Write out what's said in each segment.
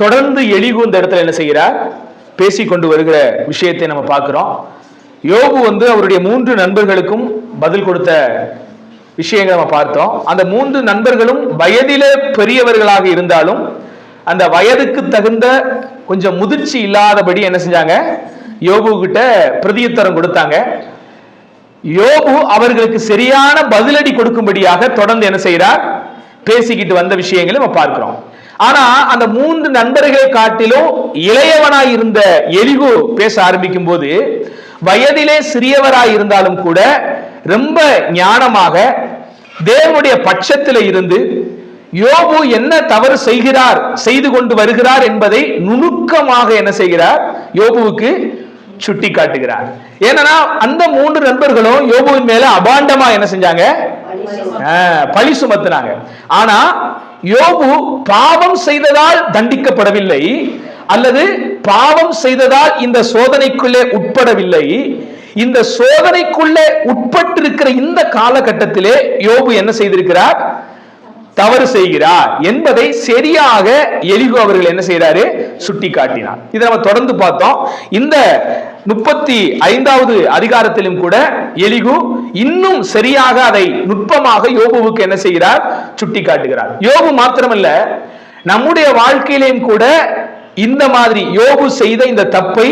தொடர்ந்து எலிகு இந்த இடத்துல என்ன செய்கிறார்? பேசிக்கொண்டு வருகிற விஷயத்தை நம்ம பார்க்கிறோம். யோகு வந்து அவருடைய மூன்று நண்பர்களுக்கும் பதில் கொடுத்த விஷயங்களை நம்ம பார்த்தோம். அந்த மூன்று நண்பர்களும் வயதிலே பெரியவர்களாக இருந்தாலும் அந்த வயதுக்கு தகுந்த கொஞ்சம் முதிர்ச்சி இல்லாதபடி என்ன செஞ்சாங்க? யோபு கிட்ட பிரதியுத்தரம் கொடுத்தாங்க. யோபு அவர்களுக்கு சரியான பதிலடி கொடுக்கும்படியாக தொடர்ந்து என்ன செய்கிறார்? பேசிக்கிட்டு வந்த விஷயங்களை நம்ம பார்க்கிறோம். ஆனா அந்த மூன்று நண்பர்களை காட்டிலும் இளையவனாய் இருந்த எலிகு பேச ஆரம்பிக்கும் போது வயதிலே சிறியவராய் இருந்தாலும் கூட ரொம்ப ஞானமாக தேவனுடைய பட்சத்தில் இருந்து யோபு என்ன தவறு செய்கிறார் செய்து கொண்டு வருகிறார் என்பதை நுணுக்கமாக என்ன செய்கிறார்? யோபுவுக்கு சுட்டி காட்டுகிறார் ஏன்னா அந்த மூன்று நண்பர்களும் யோபுவின் மேல அபாண்டமா என்ன செஞ்சாங்க? பழி சுமத்தினாங்க. ஆனா யோபு பாவம் செய்ததால் தண்டிக்கப்படவில்லை அல்லது பாவம் செய்ததால் இந்த சோதனைக்குள்ளே உட்படவில்லை. இந்த சோதனைக்குள்ளே உட்பட்டிருக்கிற இந்த காலகட்டத்திலே யோபு என்ன செய்திருக்கிறார்? தவறு செய்கிறார் என்பதை சரியாக எலிகோ அவர்கள் என்ன செய்யறாரு சுட்டி காட்டினார் இதை நம்ம தொடர்ந்து பார்த்தோம். இந்த முப்பத்தி ஐந்தாவது அதிகாரத்திலும் கூட எலிகு இன்னும் சரியாக அதை நுட்பமாக யோபுவுக்கு என்ன செய்கிறார்? சுட்டி காட்டுகிறார் யோபு மாத்திரமல்ல நம்முடைய வாழ்க்கையிலையும் கூட இந்த மாதிரி யோபு செய்த இந்த தப்பை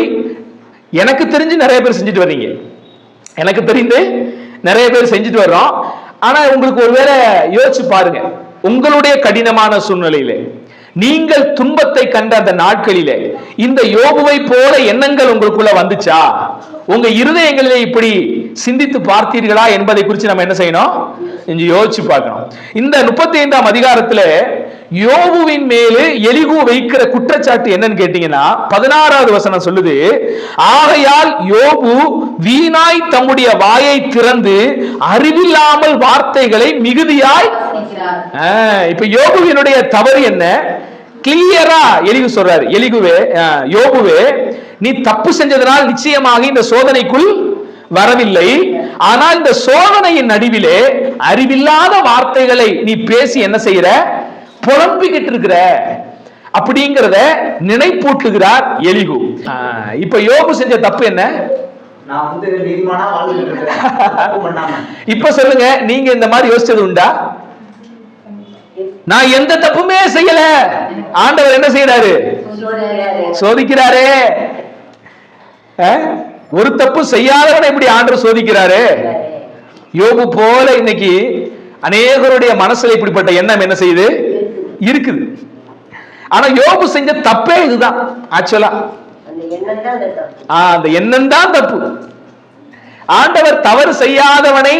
எனக்கு தெரிஞ்சு நிறைய பேர் செஞ்சுட்டு வர்றீங்க. எனக்கு தெரிந்து நிறைய பேர் செஞ்சுட்டு வர்றோம். ஆனா உங்களுக்கு ஒருவேளை யோசிச்சு பாருங்க உங்களுடைய கடினமான சூழ்நிலையிலே நீங்கள் துன்பத்தை கண்ட அந்த நாட்களிலே இந்த யோபுவை போல எண்ணங்கள் உங்களுக்குள்ள வந்துச்சா? உங்க இருதயங்களிலே இப்படி சிந்தித்து பார்த்தீர்களா என்பதை குறித்து நம்ம என்ன செய்யணும்? கொஞ்சம் யோசிச்சு பார்க்கணும். இந்த முப்பத்தி ஐந்தாம் அதிகாரத்துல யோபுவின் மேலு எலிகு வைக்கிற குற்றச்சாட்டு என்னன்னு கேட்டீங்கன்னா பதினாறாவது வசனம் சொல்லுது ஆகையால் யோபு வீணாய் தம்முடைய வாயை திறந்து அறிவில்லாமல் வார்த்தைகளை மிகுதியாய் இப்ப யோபுவினுடைய தவறு என்ன? கிளியரா எலிகு சொல்றாரு. எலிகுவே யோபுவே நீ தப்பு செஞ்சதனால் நிச்சயமாக இந்த சோதனைக்குள் வரவில்லை. ஆனால் இந்த சோதனையின் நடுவிலே அறிவில்லாத வார்த்தைகளை நீ பேசி என்ன செய்யற புலம்பிக்கிட்டு இருக்கிற. அப்படிங்கிறத நினைப்பூட்டுகிறார் எலிகு. இப்ப யோபு செஞ்ச தப்பு என்ன? இப்ப சொல்லுங்க நீங்க இந்த மாதிரி யோசிச்சது உண்டா? நான் எந்த தப்புமே செய்யல. ஆண்டவர் என்ன செய்யறாரு சோதிக்கிறாரே? ஒரு தப்பு செய்யாதவனை இப்படி ஆண்டவர் சோதிக்கிறாரு. யோபு போல இன்னைக்கு அநேகருடைய மனசுல இப்படிப்பட்ட எண்ணம் என்ன செய்யுது? இருக்குது. ஆனா யோபு செஞ்ச தப்பே இதுதான் ஆக்சுவலா அந்த எண்ணம் தான் தப்பு. ஆண்டவர் தவறு செய்யாதவனை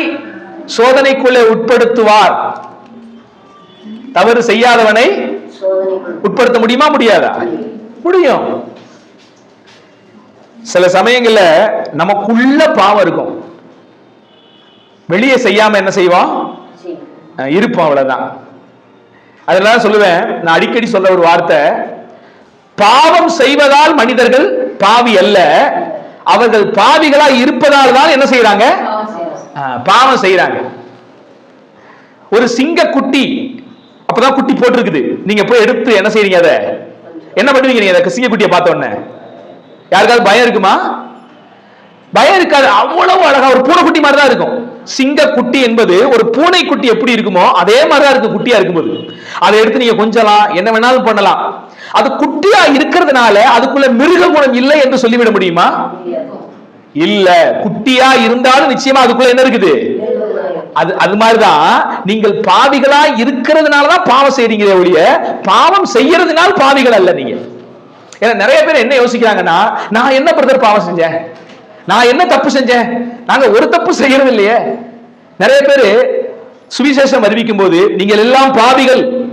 சோதனைக்குள்ளே உட்படுத்துவார். தவறு செய்யாதவனை உட்படுத்த முடியுமா? முடியாதா? முடியும். சில சமயங்கள்ல நமக்குள்ள பாவம் இருக்கும். வெளியே செய்யாம என்ன செய்வோம் இருப்போம் அவ்வளவுதான். அதெல்லாம் சொல்லுவேன் நான் அடிக்கடி சொல்ல ஒரு வார்த்தை பாவம் செய்வதால் மனிதர்கள் பாவி அல்ல அவர்கள் பாவிகளா இருப்பதால் தான் என்ன செய்யறாங்க பாவம் செய்யறாங்க ஒரு சிங்க குட்டி அப்பதான் குட்டி போட்டிருக்குது. நீங்க போய் எடுத்து என்ன செய்றீங்க அதை? என்ன பண்ணுவீங்க நீங்க அதை? சிங்க குட்டியை பார்த்த உடனே. யாருக்காவது பயம் இருக்குமா? பயம் இருக்காது. அவ்வளவு அழகா ஒரு பூனைக்குட்டி மாதிரி தான் இருக்கும். சிங்க குட்டி என்பது ஒரு பூனை குட்டி எப்படி இருக்குமோ அதே மாதிரி தான் இருக்கு குட்டியா இருக்கும்போது. அதை எடுத்து நீங்க கொஞ்சலாம் என்ன வேணாலும் பண்ணலாம். அது குட்டியா இருக்கிறதுனால அதுக்குள்ள மிருக குணம் இல்லை என்று சொல்லிவிட முடியுமா? இல்ல. குட்டியா இருந்தாலும் நிச்சயமா அதுக்குள்ள என்ன இருக்குது? அது அது மாதிரிதான். நீங்கள் பாவிகளா இருக்கிறதுனால தான் பாவம் செய்றீங்களே ஒழிய பாவம் செய்யறதுனால பாவிகள் அல்ல நீங்க. ஏன்னா நிறைய பேர் என்ன யோசிக்கிறாங்கன்னா நான் என்ன பிரதர் பாவம் செஞ்சேன்? நான் என்ன தப்பு செஞ்சேன்? நாங்க ஒரு தப்பு செய்யறது இல்லையே நிறைய பேர் சுவிசேஷம் அறிவிக்கும் போது நீங்கள் எல்லாம் பாவிகள்.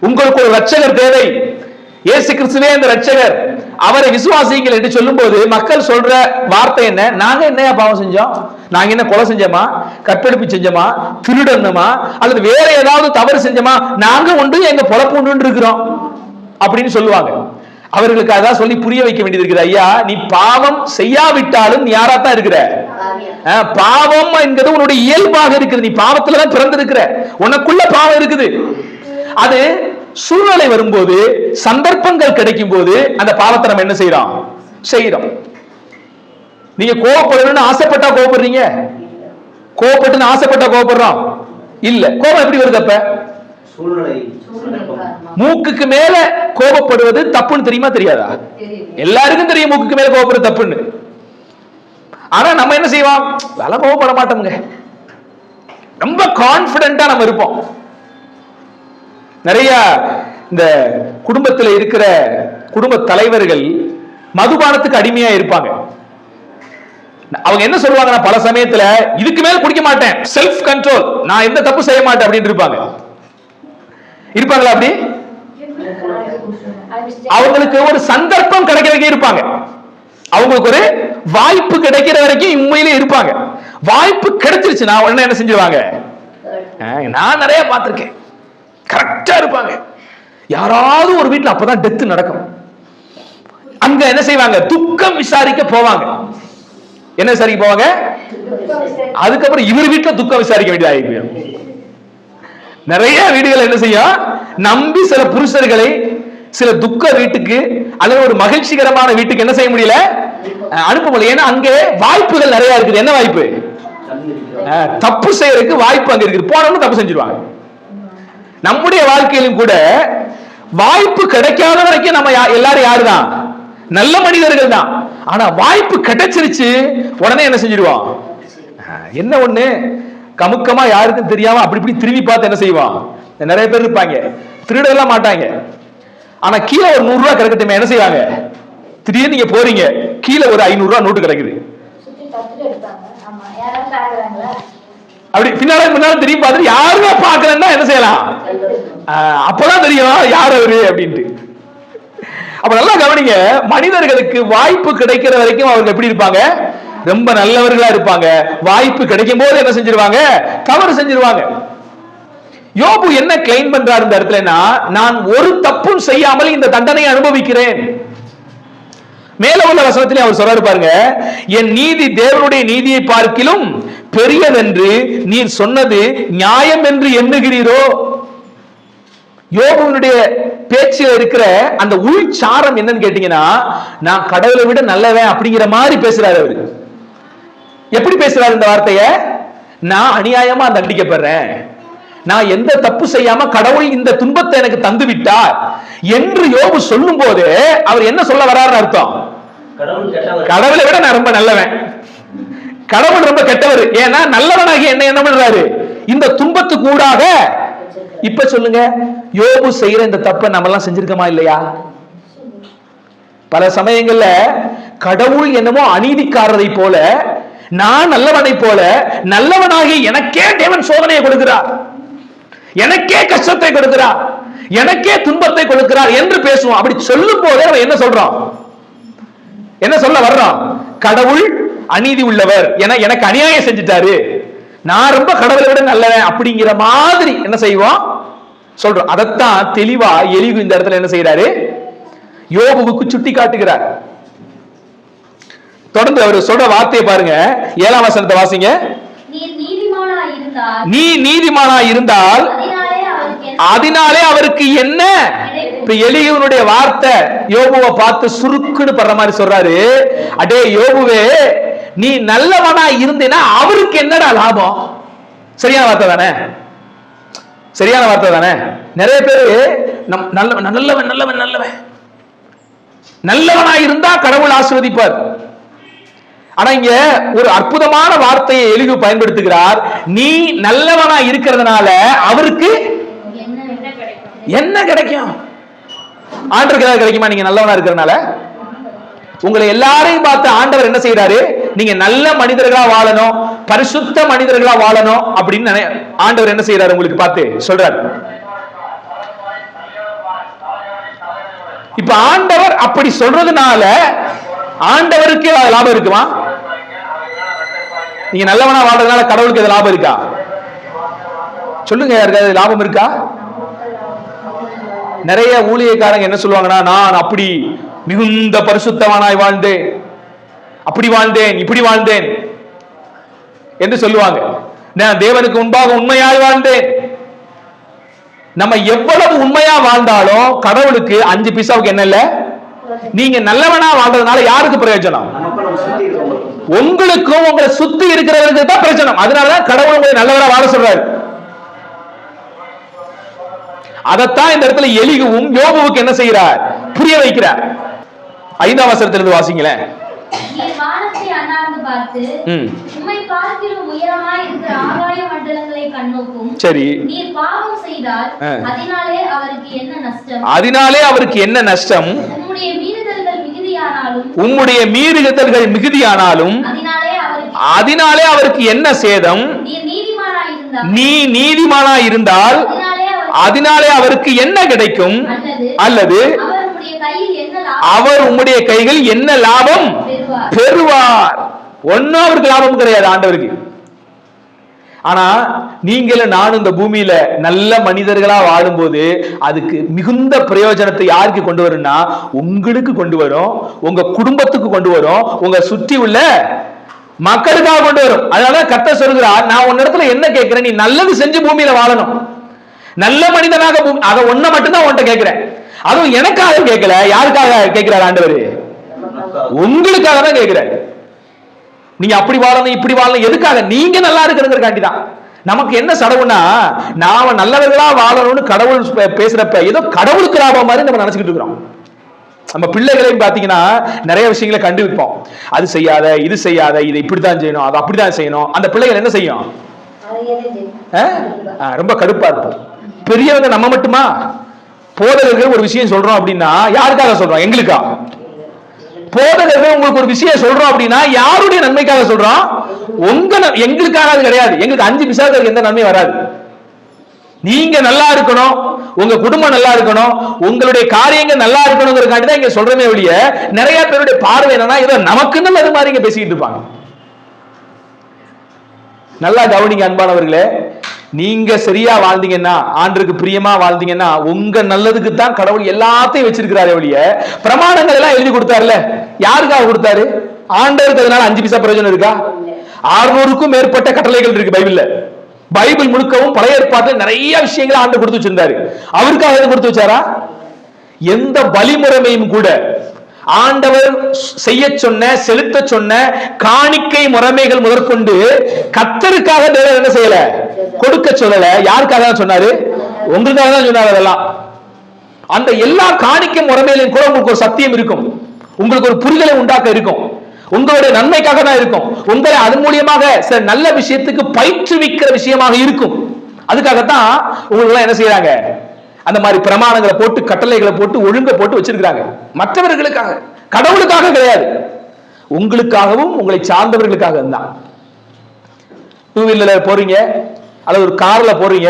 உங்களுக்கு ஒரு ரட்சகர் தேவை. இயேசு கிறிஸ்துவே அந்த ரட்சகர். அவரை விசுவாசிங்கள் என்று சொல்லும்போது மக்கள் சொல்ற வார்த்தை என்ன? நாங்க என்னையா பாவம் செஞ்சோம்? நாங்க என்ன கொலை செஞ்சோமா? கற்பெடுப்பு செஞ்சோமா? திருடணுமா? அல்லது வேற ஏதாவது தவறு செஞ்சோமா? நாங்க உண்டு எங்க பொழப்பு உண்டு இருக்கிறோம். அப்படின்னு சொல்லுவாங்க. அவர்களுக்கு அதான் சொல்லி புரிய வைக்க வேண்டியது இருக்குது. ஐயா நீ பாவம் செய்யாவிட்டாலும் நீ யாரா தான் இருக்கிற பாவம் என்கிறது உன்னுடைய இயல்பாக இருக்குது. நீ பாவத்துல தான் பிறந்திருக்கிற. உனக்குள்ள பாவம் இருக்குது. அது சூழ்நிலை வரும்போது சந்தர்ப்பங்கள் கிடைக்கும் போது அந்த பாவத்தை நம்ம என்ன செய்யறோம் செய்யறோம் நீங்க கோவப்படணும்னு ஆசைப்பட்டா கோவப்படுறீங்க? கோவப்பட்டுன்னு ஆசைப்பட்டா கோவப்படுறோம்? இல்ல. கோபம் எப்படி வருது அப்ப? மூக்குக்கு மேல கோபப்படுவது தப்புன்னு தெரியுமா தெரியாதா? எல்லாருக்கும் தெரியும் மூக்குக்கு மேல கோபப்படுறது தப்புன்னு. ஆனா நம்ம என்ன செய்வோம்? அதெல்லாம் கோபப்பட மாட்டோமுங்க. ரொம்ப கான்பிடண்டா நம்ம இருப்போம். நிறைய இந்த குடும்பத்தில் இருக்கிற குடும்ப தலைவர்கள் மதுபானத்துக்கு அடிமையா இருப்பாங்க. அவங்க என்ன சொல்லுவாங்கன்னா பல சமயத்துல இதுக்கு மேல குடிக்க மாட்டேன். செல்ஃப் கண்ட்ரோல் நான் எந்த தப்பு செய்ய மாட்டேன். அப்படின்னு இருப்பாங்க. இருப்பாங்களா அப்படி? அவங்களுக்கு ஒரு சந்தர்ப்பம் கிடைக்க வரைக்கும் இருப்பாங்க. அவங்களுக்கு ஒரு வாய்ப்பு கிடைக்கிற வரைக்கும் உண்மையிலே இருப்பாங்க. வாய்ப்பு கிடைச்சிருச்சு நான் உடனே என்ன செஞ்சிருவாங்க? நான் நிறைய பார்த்திருக்கேன். கரெக்டா இருப்பாங்க. யாராவது ஒரு வீட்ல அப்பதான் டெத் நடக்கும். அங்க என்ன செய்வாங்க? துக்கம் விசாரிக்க போவாங்க. என்ன விசாரிக்க போவாங்க? அதுக்கப்புறம் இவர் வீட்டுல துக்கம் விசாரிக்க வேண்டியதாகி நிறைய வீடுகள் என்ன செய்யும்? நம்பி சில புருஷர்களை சில துக்க வீட்டுக்கு அல்லது ஒரு மகிழ்ச்சிகரமான வீட்டுக்கு என்ன செய்ய முடியல? அஹ் அனுப்ப முடியல. ஏன்னா அங்கே வாய்ப்புகள் நிறைய இருக்குது. என்ன வாய்ப்பு? தப்பு செய்யறதுக்கு வாய்ப்பு அங்க இருக்குது. போனவங்க தப்பு செஞ்சிருவாங்க. நம்முடைய வாழ்க்கையிலும் கூட வாய்ப்பு கிடைக்காத வரைக்கும் நம்ம எல்லாரும் எல்லாரும் யாருதான்? நல்ல மனிதர்கள் தான். ஆனா வாய்ப்பு கிடைச்சிருச்சு உடனே என்ன செஞ்சிருவான் என்ன ஒண்ணு? கமுக்கமா யாருக்கும் தெரியாம அப்படி இப்படி திரும்பி பார்த்து என்ன செய்வான்? நிறைய பேர் இருப்பாங்க. திருடலாம் மாட்டாங்க. ஆனா கீழே ஒரு நூறு ரூபாய் கிடைக்கட்டுமே என்ன செய்வாங்க? திடீர்னு நீங்க போறீங்க. கீழே ஒரு ஐநூறு ரூபாய் நோட்டு கிடைக்குது. அப்படி பின்னால முன்னால திரும்பி பார்த்துட்டு யாருமே பார்க்கலன்னா என்ன செய்யலாம்? அப்பதான் தெரியும் யார் அவரு? அப்படின்ட்டு. அப்ப நல்லா கவனிங்க மனிதர்களுக்கு வாய்ப்பு கிடைக்கிற வரைக்கும் அவங்க எப்படி இருப்பாங்க? ரொம்ப நல்லவர்களா இருப்பாங்க. வாய்ப்பு கிடைக்கும் போது என்ன செஞ்சிருவாங்க? தவறு செஞ்சிருவாங்க. யோபு என்ன கிளைம் பண்றாரு இந்த இடத்துலனா நான் ஒரு தப்பும் செய்யாமல் இந்த தண்டனையை அனுபவிக்கிறேன். மேல உள்ள வசனத்திலே அவர் சொல்றாரு பாருங்க. என் நீதி தேவனுடைய நீதியை பார்க்கிலும் பெரியதென்று நீர் சொன்னது நியாயம் என்று எண்ணுகிறீரோ? யோபுவனுடைய பேச்சில் இருக்கிற அந்த உள்சாரம் என்னன்னு கேட்டீங்கன்னா நான் கடவுளை விட நல்லவன் அப்படிங்கிற மாதிரி பேசுறாரு அவரு. எப்படி பேசுறாரு இந்த வார்த்தைய? நான் அநியாயமா தண்டிக்கப்படுறேன். நான் எந்த தப்பு செய்யாம கடவுள் இந்த துன்பத்தை எனக்கு தந்து விட்டார் என்று யோபு சொல்லும் போது அவர் என்ன சொல்ல வர்றாருன்னு அர்த்தம்? கடவுள் விட நான் ரொம்ப நல்லவன். கடவுள் ரொம்ப கெட்டவர். ஏன்னா நல்லவனாகி என்ன என்ன பண்றாரு? இந்த துன்பத்துக்கு ஊடாக இப்ப சொல்லுங்க யோபு செய்யற இந்த தப்பை நம்ம எல்லாம் செஞ்சிருக்கோமா இல்லையா? பல சமயங்கள்ல கடவுள் என்னமோ அநீதிக்காரரை போல நான் நல்லவனை போல நல்லவனாகி எனக்கே தேவன் சோதனையை கொடுக்கிறார். எனக்கே கஷ்டத்தை கொடுக்கிறார். எனக்கே துன்பத்தை கொடுக்கிறார் என்று பேசுவோம். அப்படி சொல்லும் போதே அவன் என்ன சொல்றான் என்ன சொல்ல வர்றான் கடவுள் அநீதி உள்ளவர். என எனக்கு அநியாயம் செஞ்சுட்டாரு. நான் ரொம்ப கடவுளை விட நல்லவன் அப்படிங்கிற மாதிரி என்ன செய்வோம்? சொல்றோம். அதைத்தான் தெளிவா எலிகு இந்த இடத்துல என்ன செய்யறாரு யோகுவுக்கு சுட்டி காட்டுகிறார் தொடர்ந்து அவர் சொல்ற வார்த்தையை பாருங்க. ஏழாம் வசனத்தை வாசிங்க. நீ நீதிமானா இருந்தால் அதனாலே அவருக்கு என்ன? இப்ப எலியவனுடைய வார்த்தை யோபுவை பார்த்து சுருக்குன்னு படுற மாதிரி சொல்றாரு. அடே யோபுவே நீ நல்லவனா இருந்தேன்னா அவருக்கு என்னடா லாபம்? சரியான வார்த்தை தானே? சரியான வார்த்தை தானே? நிறைய பேரு நம் நல்லவன் நல்லவன் நல்லவன் நல்லவன். நல்லவனா இருந்தா கடவுள் ஆசீர்வதிப்பார். ஆனா இங்க ஒரு அற்புதமான வார்த்தையை எளிவு பயன்படுத்துகிறார். நீ நல்லவனா இருக்கிறதுனால அவருக்கு என்ன கிடைக்கும்? என்ன ஏதாவது கிடைக்குமா? நீங்க நல்லவனா இருக்கிறனால உங்களை எல்லாரையும் பார்த்து ஆண்டவர் என்ன செய்யறாரு நீங்க நல்ல மனிதர்களா வாழணும் பரிசுத்த மனிதர்களா வாழணும் அப்படின்னு நினை- ஆண்டவர் என்ன செய்யறாரு உங்களுக்கு பார்த்து? சொல்றாரு. இப்ப ஆண்டவர் அப்படி சொல்றதுனால ஆண்டவருக்கு லாபம் இருக்குமா? நீங்க நல்லவனா வாழ்றதுனால கடவுளுக்கு எது லாபம் இருக்கா? சொல்லுங்க யாருக்காவது லாபம் இருக்கா? நிறைய ஊழியக்காரங்க என்ன சொல்லுவாங்கன்னா நான் அப்படி மிகுந்த பரிசுத்தவனாய் வாழ்ந்தேன். அப்படி வாழ்ந்தேன் இப்படி வாழ்ந்தேன் என்று சொல்லுவாங்க. நான் தேவனுக்கு முன்பாக உண்மையாய் வாழ்ந்தேன். நம்ம எவ்வளவு உண்மையா வாழ்ந்தாலும் கடவுளுக்கு அஞ்சு பைசாவுக்கு என்ன இல்ல? நீங்க நல்லவனா வாழ்றதுனால யாருக்கு பிரயோஜனம்? உங்களுக்கும் உங்களை சுத்தி இருக்கிறவர்களுக்கு தான் பிரயோஜனம் அதனாலதான் கடவுள் உங்களை நல்லவரா வாழ சொல்றாரு. அதைத்தான் இந்த இடத்துல எலிகுவும் யோபுவுக்கு என்ன செய்கிறார்? புரிய வைக்கிறார். ஐந்தாம் வசனத்திலிருந்து வாசிங்களேன். சரி. அதனாலே அவருக்கு என்ன நஷ்டம் அதனாலே அவருக்கு என்ன நஷ்டம் உம்முடைய மீறுதல்கள் மிகுதியானாலும் அதனாலே அவருக்கு என்ன சேதம்? நீ நீதிமானா இருந்தால் அதனாலே அவர் அதனாலே அவருக்கு என்ன கிடைக்கும்? அல்லது அவர் உம்முடைய கைகள் என்ன லாபம்? பெறுவார். பெறுவார். ஒன்னும் அவருக்கு லாபம் கிடையாது ஆண்டவருக்கு. ஆனா நீங்களும் நானும் இந்த பூமியில நல்ல மனிதர்களா வாழும்போது அதுக்கு மிகுந்த பிரயோஜனத்தை யாருக்கு கொண்டு வரும்னா உங்களுக்கு கொண்டு வரும் உங்க குடும்பத்துக்கு கொண்டு வரும் உங்க சுற்றி உள்ள மக்களுக்காக கொண்டு வரும். அதனால கத்த சொல்கிறார் நான் உன் இடத்துல என்ன கேட்கிறேன்? நீ நல்லது செஞ்சு பூமியில வாழணும். நல்ல மனிதனாக பூமி- அதை ஒன்ன மட்டும்தான் உன்கிட்ட கேட்கிறேன். அதுவும் எனக்காக கேட்கல. யாருக்காக கேட்கிறார் ஆண்டவர்? உங்களுக்காக தான் கேட்கிறாரு. நீங்க அப்படி வாழணும் இப்படி வாழணும் எதுக்காக? நீங்க நல்லா இருக்கிறதுக்காண்டி தான் நமக்கு என்ன சடவுனா நாம நல்லவர்களா வாழணும்னு கடவுள் பேசுறப்ப ஏதோ கடவுளுக்கு லாபம் மாதிரி நம்ம நினைச்சுக்கிட்டு இருக்கிறோம். நம்ம பிள்ளைகளையும் பாத்தீங்கன்னா நிறைய விஷயங்களை கண்டு அது செய்யாத இது செய்யாத இதை இப்படித்தான் செய்யணும் அதை அப்படிதான் செய்யணும். அந்த பிள்ளைகள் என்ன செய்யும்? ஆ? ரொம்ப கடுப்பா இருக்கும். பெரியவங்க நம்ம மட்டுமா? போதகர்கள் ஒரு விஷயம் சொல்றோம் அப்படின்னா யாருக்காக சொல்றோம்? எங்களுக்கா? போதகர்கள் உங்களுக்கு ஒரு விஷயம் சொல்றோம் அப்படின்னா யாருடைய நன்மைக்காக சொல்றோம்? உங்க எங்களுக்காக அது கிடையாது. எங்களுக்கு அஞ்சு பிசாக்களுக்கு எந்த நன்மை வராது. நீங்க நல்லா இருக்கணும் உங்க குடும்பம் நல்லா இருக்கணும் உங்களுடைய காரியங்கள் நல்லா இருக்கணுங்கிறதுக்காண்டி தான் இங்க சொல்றமே ஒழிய நிறைய பேருடைய பார்வை என்னன்னா ஏதோ நமக்குன்னு அது மாதிரி இங்க பேசிக்கிட்டு இருப்பாங்க. நல்லா கவனிங்க அன்பானவர்களே நீங்க சரியா வாழ்ந்தீங்கன்னா ஆண்டருக்கு பிரியமா வாழ்ந்தீங்கன்னா உங்க நல்லதுக்கு தான் கடவுள் எல்லாத்தையும் வச்சிருக்கிறாரு ஒழிய பிரமாணங்கள் எல்லாம் எழுதி கொடுத்தாருல. யாருக்காக கொடுத்தாரு? ஆண்டவருக்கு அதனால அஞ்சு பைசா பிரயோஜனம் இருக்கா? அறுநூறுக்கும் மேற்பட்ட கட்டளைகள் இருக்கு பைபிள்ல. பைபிள் முழுக்கவும் பழைய ஏற்பாட்டில் நிறைய விஷயங்களை ஆண்டு கொடுத்து வச்சிருந்தாரு. அவருக்காக கொடுத்து வச்சாரா? எந்த வழிமுறைமையும் கூட. ஆண்டவர் செய்ய சொன்ன செலுத்த சொன்ன காணிக்கை முறைமைகள் முதற்கொண்டு கத்தருக்காக தேவன் என்ன செய்யல? கொடுக்க சொல்லல. யாருக்காக தான் சொன்னாரு? உங்களுக்காக தான் சொன்னார் அதெல்லாம். அந்த எல்லா காணிக்கை முறைமையிலும் கூட உங்களுக்கு ஒரு சத்தியம் இருக்கும். உங்களுக்கு ஒரு புரிதலை உண்டாக்க இருக்கும். உங்களுடைய நன்மைக்காக தான் இருக்கும். உங்களை அதன் மூலியமாக சில நல்ல விஷயத்துக்கு பயிற்றுவிக்கிற விஷயமாக இருக்கும். அதுக்காகத்தான் உங்களுக்கு எல்லாம் என்ன செய்யறாங்க? அந்த மாதிரி பிரமாணங்களை போட்டு கட்டளைகளை போட்டு ஒழுங்க போட்டு வச்சிருக்கிறாங்க. மற்றவர்களுக்காக கடவுளுக்காக கிடையாது. உங்களுக்காகவும் உங்களை சார்ந்தவர்களுக்காக தான். டூ வீலர்ல போறீங்க அல்லது ஒரு கார்ல போறீங்க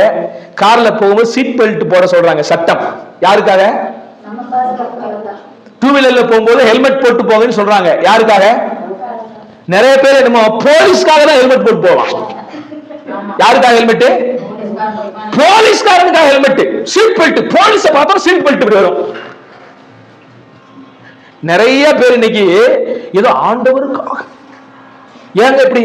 கார்ல போகும்போது சீட் பெல்ட் போட சொல்றாங்க சட்டம். யாருக்காக? டூ வீலர்ல போகும்போது ஹெல்மெட் போட்டு போங்கன்னு சொல்றாங்க. யாருக்காக? நிறைய பேர் நம்ம போலீஸ்க்காக தான் ஹெல்மெட் போட்டு போவான் யாருக்காக ஹெல்மெட்டு போலீஸ்காரனுக்காக ஹெல்மெட் சீட் பெல்ட் போலீஸ பார்த்தா சீட் பெல்ட் வரும். நிறைய பேர் இன்னைக்கு ஏதோ ஆண்டவருக்காக. ஏங்க இப்படி?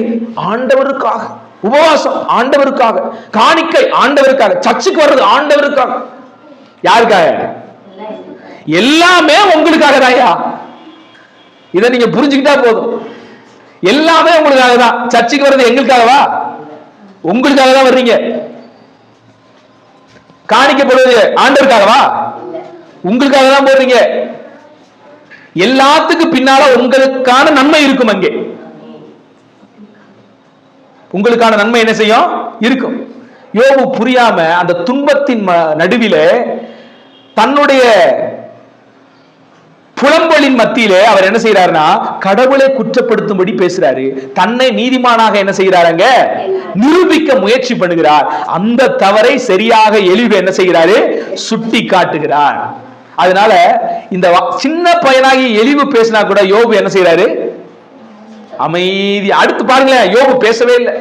ஆண்டவருக்காக. உபவாசம் ஆண்டவருக்காக. காணிக்கை ஆண்டவருக்காக. சர்ச்சுக்கு வர்றது ஆண்டவருக்காக. யாருக்காக? எல்லாமே உங்களுக்காக தான்யா இதை நீங்க புரிஞ்சுக்கிட்டா போதும். எல்லாமே உங்களுக்காக தான். சர்ச்சுக்கு வர்றது எங்களுக்காகவா? உங்களுக்காக தான் வர்றீங்க. காணிக்கப்படுவது ஆண்டவருக்காகவா? உங்களுக்காக தான் போடுறீங்க. எல்லாத்துக்கும் பின்னால உங்களுக்கான நன்மை இருக்கும் அங்கே. உங்களுக்கான நன்மை என்ன செய்யும்? இருக்கும். யோபு புரியாம அந்த துன்பத்தின் ம- நடுவிலே தன்னுடைய புலம்பலின் மத்தியிலே அவர் என்ன செய்யறாருன்னா கடவுளை குற்றப்படுத்தும்படி பேசுறாரு. தன்னை நீதிமானாக என்ன செய்யறாருங்க நிரூபிக்க முயற்சி பண்ணுகிறார். அந்த தவறை சரியாக எளிவு என்ன செய்கிறாரு? சுட்டி காட்டுகிறார் அதனால இந்த சின்ன பையனாகி எளிவு பேசினா கூட யோபு என்ன செய்யறாரு அமைதி. அடுத்து பாருங்களேன் யோபு பேசவே இல்லை.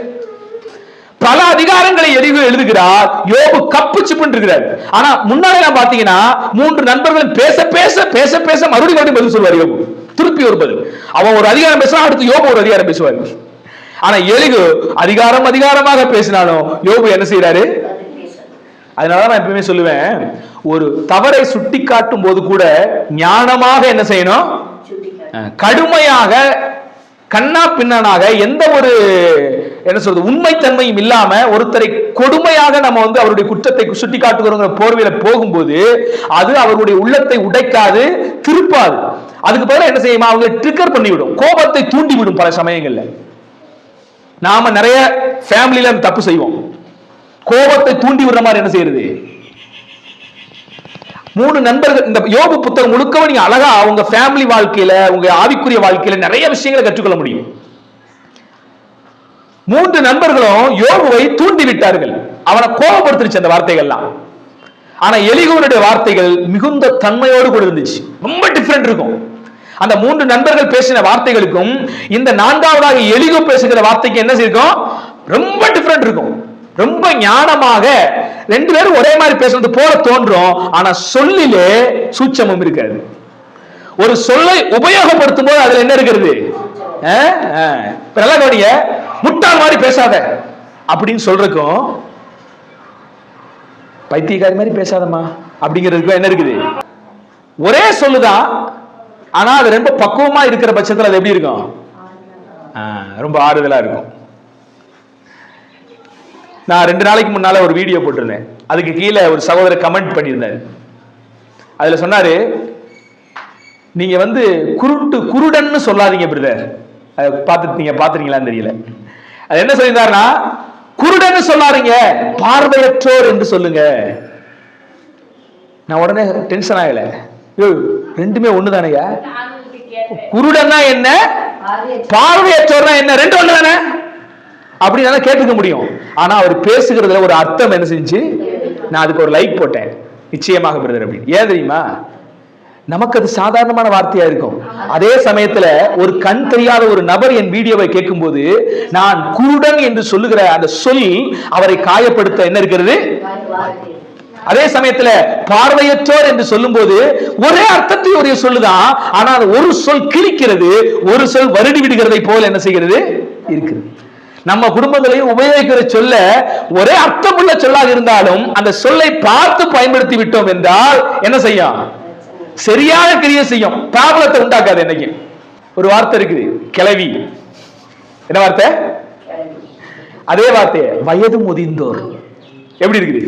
பல அதிகாரங்களை எளிவு எழுதுகிறார். யோபு கப்பு சிப்புன்னு இருக்கிறார் ஆனா முன்னாடி எல்லாம் பாத்தீங்கன்னா மூன்று நண்பர்களும் பேச பேச பேச பேச மறுபடியும் மறுபடியும் பதில் சொல்வார் யோபு. திருப்பி ஒரு பதில். அவன் ஒரு அதிகாரம் பேசுவான் அடுத்து யோபு ஒரு அதிகாரம் பேசுவார். ஆனா எளிகு அதிகாரம் அதிகாரமாக பேசினாலும் யோபு என்ன செய்யறாரு பதில் பேசணும். அதனால நான் எப்பவுமே சொல்லுவேன் ஒரு தவறை சுட்டி காட்டும் போது கூட ஞானமாக என்ன செய்யணும்? கடுமையாக கண்ணா பின்னனாக எந்த ஒரு என்ன சொல்றது உண்மைத்தன்மையும் இல்லாம ஒருத்தரை கொடுமையாக நம்ம வந்து அவருடைய குற்றத்தை சுட்டி காட்டுகிறோங்கிற போர்வையில போகும்போது அது அவருடைய உள்ளத்தை உடைக்காது திருப்பாது. அதுக்கு பதிலாக என்ன செய்யுமா? அவங்க ட்ரிக்கர் பண்ணிவிடும். கோபத்தை தூண்டிவிடும் பல சமயங்கள்ல. நாம நிறைய ஃபேமிலியில தப்பு செய்வோம். கோபத்தை தூண்டி விடுற மாதிரி என்ன செய்யறது? மூணு நண்பர்கள் இந்த யோபு புத்தகம் முழுக்கவும் நீங்க அழகா உங்க ஃபேமிலி வாழ்க்கையில உங்க ஆவிக்குரிய வாழ்க்கையில நிறைய விஷயங்களை கற்றுக்கொள்ள முடியும். மூன்று நண்பர்களும் யோபுவை தூண்டி விட்டார்கள். அவனை கோபப்படுத்திருச்சு அந்த வார்த்தைகள்லாம். ஆனா எலிகோனுடைய வார்த்தைகள் மிகுந்த தன்மையோடு கூட இருந்துச்சு. ரொம்ப டிஃப்ரெண்ட் இருக்கும். அந்த மூன்று நண்பர்கள் பேசின வார்த்தைகளுக்கும் இந்த நான்காவதாக எலிகோ பேசுகிற வார்த்தைக்கு என்ன செய்யும் ரொம்ப டிஃப்ரெண்ட் இருக்கும். ரொம்ப ஞானமாக ரெண்டு பேரும் ஒரே மாதிரி பேசுறது போல தோன்றும். ஆனா சொல்லிலே சூட்சமும் இருக்காது. ஒரு சொல்லை உபயோகப்படுத்தும் போது அதுல என்ன இருக்கிறது? நல்லா கவனிங்க. முட்டாள் மாதிரி பேசாத. அப்படின்னு சொல்றக்கும் பைத்தியக்காரி மாதிரி பேசாதம்மா. அப்படிங்கிறதுக்கு என்ன இருக்குது? ஒரே சொல்லுதான். ஆனா அது ரொம்ப பக்குவமா இருக்கிற பட்சத்தில் அது எப்படி இருக்கும்? ஆ, ரொம்ப ஆறுதலா இருக்கும். நான் ரெண்டு நாளைக்கு முன்னால ஒரு வீடியோ போட்டிருந்தேன். அதுக்கு கீழே ஒரு சகோதரர் கமெண்ட் பண்ணியிருந்தாரு. அதுல சொன்னாரு நீங்க வந்து குருட்டு குருடன்னு சொல்லாதீங்க பிரதர் அதை பார்த்து நீங்க பாத்துறீங்களான்னு தெரியல. அது என்ன சொல்லியிருந்தாருன்னா குருடன்னு சொல்லாதீங்க பார்வையற்றோர் என்று சொல்லுங்க. நான் உடனே டென்ஷன் ஆகல. ஐயோ, ரெண்டுமே ஒண்ணுதானையா? குருடன்னா என்ன? பார்வையற்றோர்னா என்ன? ரெண்டு ஒண்ணு தானே அப்படின்னால கேட்டுக்க முடியும். ஆனா அவர் பேசுகிறதுல ஒரு அர்த்தம் என்ன செஞ்சு நான் அதுக்கு ஒரு லைக் போட்டேன். நிச்சயமாக பிரதர் அப்படின்னு. ஏன் தெரியுமா? நமக்கு அது சாதாரணமான வார்த்தையா இருக்கும். அதே சமயத்துல ஒரு கண் தெரியாத ஒரு நபர் என் வீடியோவை கேட்கும்போது நான் குருடன் என்று சொல்லுகிற அந்த சொல் அவரை காயப்படுத்த என்ன இருக்கிறது? அதே சமயத்துல பார்வையற்றோர் என்று சொல்லும்போது ஒரே அர்த்தத்தை ஒரு சொல்லுதான் ஆனால் அது ஒரு சொல் கிழிக்கிறது ஒரு சொல் வருடி விடுகிறதை போல் என்ன செய்கிறது? இருக்குது நம்ம குடும்பங்களையும் உபயோகிக்கிற சொல்ல ஒரே அர்த்தமுள்ள சொல்லாக இருந்தாலும் அந்த சொல்லை பார்த்து பயன்படுத்தி விட்டோம் என்றால் என்ன செய்யும்? சரியான கிரியை செய்யும். பிராபலத்தை உண்டாக்காது என்னைக்கு. ஒரு வார்த்தை இருக்குது கிளவி. என்ன வார்த்தை? அதே வார்த்தை வயது முதிர்ந்தோர். எப்படி இருக்குது?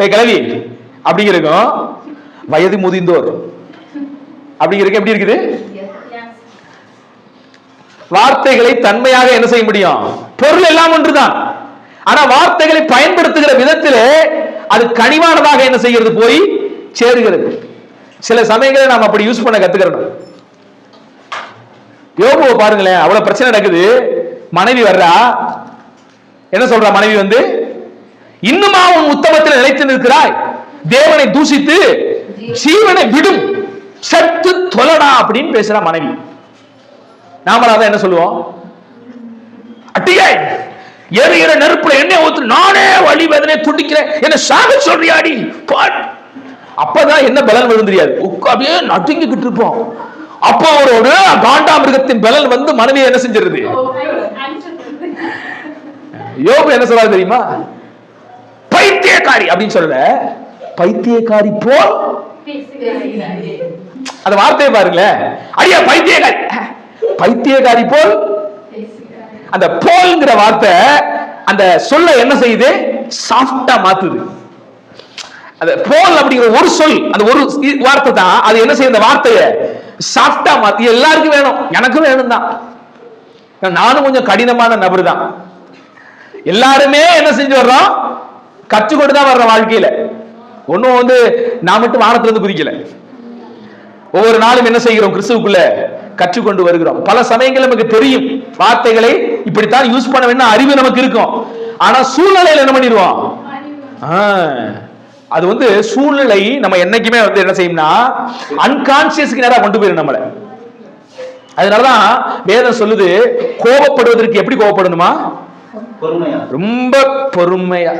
ஏ கிளவி. அப்படிங்கிறக்கும் வயது முதிர்ந்தோர். அப்படிங்கிறக்கு எப்படி இருக்குது? வார்த்தைகளை தன்மையாக என்ன செய்ய முடியும்? பொருள் எல்லாம் ஒன்றுதான். ஆனா வார்த்தைகளை பயன்படுத்துகிற விதத்திலே அது கனிவானதாக என்ன செய்கிறது? போய் சேருகிறது. சில சமயங்களை நாம் அப்படி யூஸ் பண்ண கத்துக்கிறோம் யோபுவை பாருங்களேன் அவ்வளவு பிரச்சனை நடக்குது. மனைவி வர்றா. என்ன சொல்றா மனைவி வந்து? இன்னுமா உன் உத்தமத்தில் நிலைத்து நிற்கிறாய். தேவனை தூஷித்து ஜீவனை விடும். சத்து தொலடா அப்படின்னு பேசுறா மனைவி. நாமளாதான் என்ன சொல்லுவோம்? அட்டியே எரிகிற நெருப்புல எண்ணெய் ஊத்து நானே வழி வேதனை துடிக்கிறேன் என்ன சாக சொல்றியாடி? அப்பதான் என்ன பலன் வரும் தெரியாது. அப்படியே நடுங்கிக்கிட்டு இருப்போம். அப்போ ஒரு காண்டாமிருகத்தின் பலன் வந்து மனைவியை என்ன செஞ்சிருது? யோபு என்ன சொல்றாரு தெரியுமா? பைத்தியக்காரி அப்படின்னு சொல்லல. பைத்தியக்காரி போல். அந்த வார்த்தையை பாருங்களேன். அடியா பைத்தியக்காரி. பைத்தியக்காரி போல். அந்த போல்ங்கிற வார்த்தை அந்த சொல்ல என்ன செய்யுது? சாஃப்டா மாத்துது. அந்த போல் அப்படிங்கிற ஒரு சொல் அந்த ஒரு வார்த்தை தான் அது என்ன செய்யும்? அந்த வார்த்தையை சாஃப்டா மாத்தி எல்லாருக்கும் வேணும். எனக்கும் வேணும் தான். நானும் கொஞ்சம் கடினமான நபர் தான். எல்லாருமே என்ன செஞ்சு வர்றோம்? கற்றுக்கொண்டு தான் வர்ற வாழ்க்கையில. ஒன்றும் வந்து நான் மட்டும் வானத்துல இருந்து குதிக்கல. ஒவ்வொரு நாளும் என்ன செய்கிறோம்? கிறிஸ்துவுக்குள்ள கற்றுக்கொண்டு வருகிறோம். பல சமயங்கள் நமக்கு தெரியும் வார்த்தைகளை இப்படித்தான் யூஸ் பண்ண வேணும் அறிவு நமக்கு இருக்கும். ஆனா சூழ்நிலையில என்ன பண்ணிடுவோம்? அது வந்து சூழ்நிலை நம்ம என்னைக்குமே வந்து என்ன செய்யும்னா அன்கான்சியஸ்க்கு நேரா கொண்டு போயிடும் நம்மளை. அதனாலதான் வேதம் சொல்லுது கோபப்படுவதற்கு எப்படி கோபப்படணுமா? ரொம்ப பொறுமையா.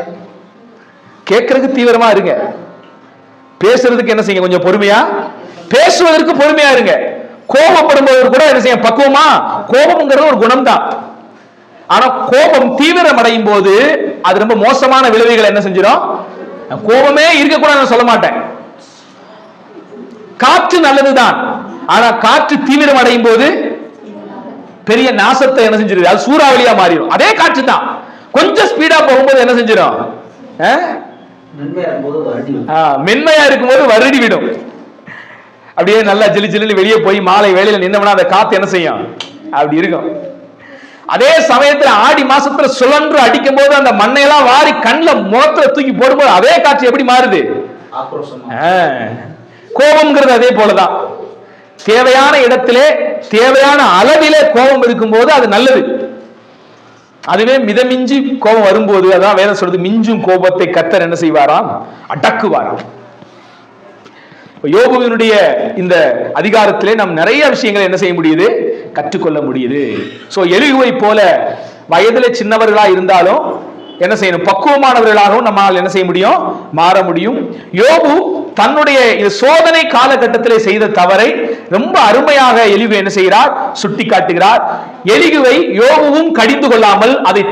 கேட்கறதுக்கு தீவிரமா இருங்க. பேசுறதுக்கு என்ன செய்யுங்க? கொஞ்சம் பொறுமையா. பேசுவதற்கு பொறுமையா இருங்க. கோபப்படும்போது கூட என்ன செய்ய பக்குவமா? கோபம்ங்கிறது ஒரு குணம் தான் ஆனா கோபம் தீவிரம் அடையும் போது அது ரொம்ப மோசமான விளைவுகளை என்ன செஞ்சிடும் கோபமே இருக்கக்கூடாதுன்னு சொல்ல மாட்டேன். காற்று நல்லதுதான். ஆனா காற்று தீவிரம் அடையும் போது பெரிய நாசத்தை என்ன செஞ்சிருது? அது சூறாவளியா மாறிடும் அதே காற்று தான் கொஞ்சம் ஸ்பீடா போகும்போது என்ன செஞ்சிடும் மென்மையா இருக்கும்போது வருடி விடும் அப்படியே நல்லா ஜிலி ஜிலின்னு வெளியே போய் மாலை வேலையில நின்னவனா அந்த காத்து என்ன செய்யும்? அப்படி இருக்கும். அதே சமயத்துல ஆடி மாசத்துல சுழன்று அடிக்கும் போது அந்த மண்ணையெல்லாம் வாரி கண்ணுல முகத்துல தூக்கி போடும்போது அதே காற்று எப்படி மாறுது? கோபம்ங்கிறது அதே போலதான். தேவையான இடத்திலே தேவையான அளவிலே கோபம் இருக்கும்போது அது நல்லது. அதுவே மிதமிஞ்சி கோபம் வரும்போது அதான் வேதம் சொல்றது மிஞ்சும் கோபத்தை கத்தர் என்ன செய்வாராம்? அடக்குவாராம். யோபுவினுடைய இந்த அதிகாரத்திலே நாம் நிறைய விஷயங்களை என்ன செய்ய முடியுது? கற்றுக்கொள்ள முடியுது. சோ எலிகுவை போல வயதுல சின்னவர்களா இருந்தாலும் என்ன செய்யணும்? பக்குவமானவர்களாகவும் நம்மால் என்ன செய்ய முடியும்? மாற முடியும். யோபு தன்னுடைய சோதனை காலகட்டத்திலே செய்த தவறை ரொம்ப அருமையாக எலிகு என்ன செய்கிறார்? சுட்டி காட்டுகிறார் எலிகுவை யோபுவும் கடிந்து கொள்ளாமல் அதை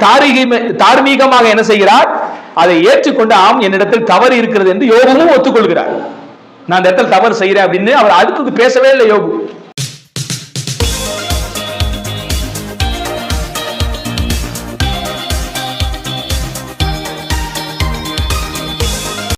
தார்மீகமாக என்ன செய்கிறார்? அதை ஏற்றுக்கொண்டு ஆம் என்னிடத்தில் தவறு இருக்கிறது என்று யோகுவும் ஒத்துக்கொள்கிறார். நான் இந்த இடத்துல தவறு செய்யறேன் அப்படின்னு அவர் அதுக்கு பேசவே இல்லை யோபு.